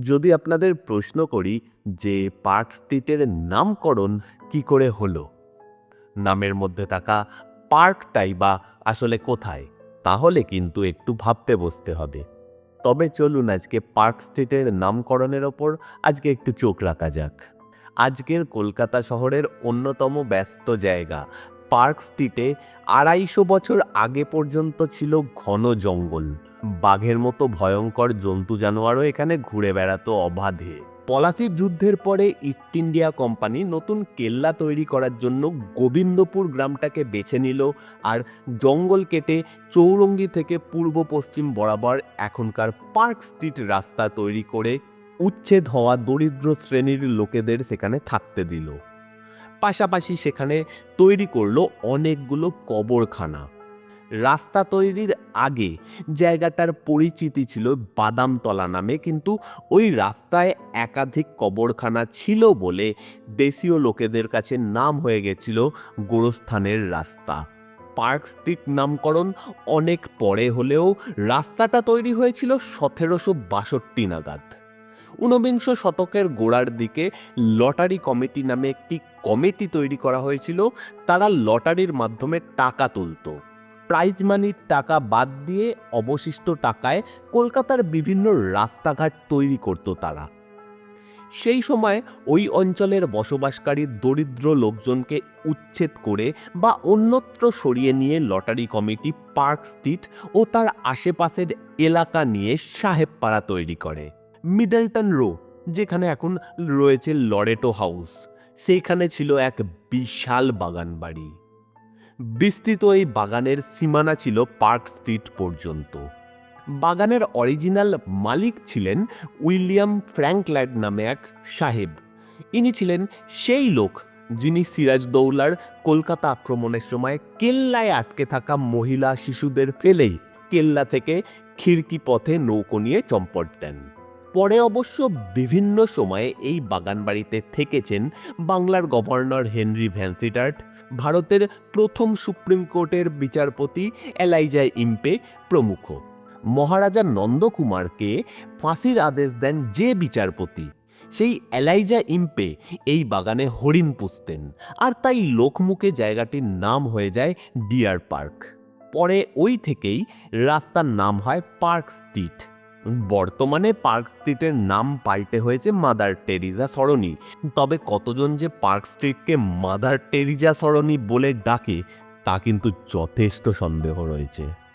যদি আপনাদের প্রশ্ন করি যে পার্ক স্ট্রিটের নামকরণ কি করে হলো? নামের মধ্যে থাকা পার্কটাই বা আসলে কোথায়? তাহলে কিন্তু একটু ভাবতে বসতে হবে। তবে চলুন আজকে পার্ক স্ট্রিটের নামকরণের ওপর আজকে একটু চোখ রাখা যাক। আজকের কলকাতা শহরের অন্যতম ব্যস্ত জায়গা পার্ক স্ট্রিটে আড়াইশো বছর আগে পর্যন্ত ছিল ঘন জঙ্গল। বাঘের মতো ভয়ঙ্কর জন্তু জানোয়ারও এখানে ঘুরে বেড়াতো অবাধে। পলাশির যুদ্ধের পরে ইস্ট ইন্ডিয়া কোম্পানি নতুন কেল্লা তৈরি করার জন্য গোবিন্দপুর গ্রামটাকে বেছে নিল আর জঙ্গল কেটে চৌরঙ্গি থেকে পূর্ব পশ্চিম বরাবর এখনকার পার্ক স্ট্রিট রাস্তা তৈরি করে উচ্ছেদ হওয়া দরিদ্র শ্রেণির লোকেদের সেখানে থাকতে দিল। পাশাপাশি সেখানে তৈরি করল অনেকগুলো কবরখানা। রাস্তা তৈরির আগে জায়গাটার পরিচিতি ছিল বাদামতলা নামে, কিন্তু ওই রাস্তায় একাধিক কবরখানা ছিল বলে দেশীয় লোকেদের কাছে নাম হয়ে গেছিল গোরস্থানের রাস্তা। পার্ক স্ট্রিট নামকরণ অনেক পরে হলেও রাস্তাটা তৈরি হয়েছিল সতেরোশো বাষট্টি নাগাদ। ঊনবিংশ শতকের গোড়ার দিকে লটারি কমিটি নামে একটি কমিটি তৈরি করা হয়েছিল, তারা লটারির মাধ্যমে টাকা তুলতো। প্রাইজ মানির টাকা বাদ দিয়ে অবশিষ্ট টাকায় কলকাতার বিভিন্ন রাস্তাঘাট তৈরি করত তারা। সেই সময় ওই অঞ্চলের বসবাসকারী দরিদ্র লোকজনকে উচ্ছেদ করে বা অন্যত্র সরিয়ে নিয়ে লটারি কমিটি পার্ক স্ট্রিট ও তার আশেপাশের এলাকা নিয়ে সাহেবপাড়া তৈরি করে। মিডলটন রো, যেখানে এখন রয়েছে লরেটো হাউস, সেইখানে ছিল এক বিশাল বাগান বাড়ি বিস্তৃত এই বাগানের সীমানা ছিল পার্ক স্ট্রিট পর্যন্ত। বাগানের অরিজিনাল মালিক ছিলেন উইলিয়াম ফ্র্যাঙ্কল্যান্ড নামে এক সাহেব। ইনি ছিলেন সেই লোক যিনি সিরাজদৌলার কলকাতা আক্রমণের সময় কেল্লায় আটকে থাকা মহিলা শিশুদের ফেলেই কেল্লা থেকে খিড়কি পথে নৌকো নিয়ে চম্পট দেন। পরে অবশ্য বিভিন্ন সময়ে এই বাগান বাড়িতে থেকেছেন বাংলার গভর্নর হেনরি ভ্যান্সিটার্ট, ভারতের প্রথম সুপ্রিম কোর্টের বিচারপতি এলাইজা ইম্পে প্রমুখ। মহারাজা নন্দকুমারকে ফাঁসির আদেশ দেন যে বিচারপতি, সেই এলাইজা ইম্পে এই বাগানে হরিণ পুষতেন আর তাই লোকমুখে জায়গাটির নাম হয়ে যায় ডিয়ার পার্ক। পরে ওই থেকেই রাস্তার নাম হয় পার্ক স্ট্রিট। বর্তমানে পার্ক স্ট্রিটের নাম পাইতে হয়েছে মাদার টেরিজা সরণি। তবে কতজন যে পার্ক স্ট্রিটকে মাদার টেরিজা সরণি বলে ডাকে, তা কিন্তু যথেষ্ট সন্দেহ রয়েছে।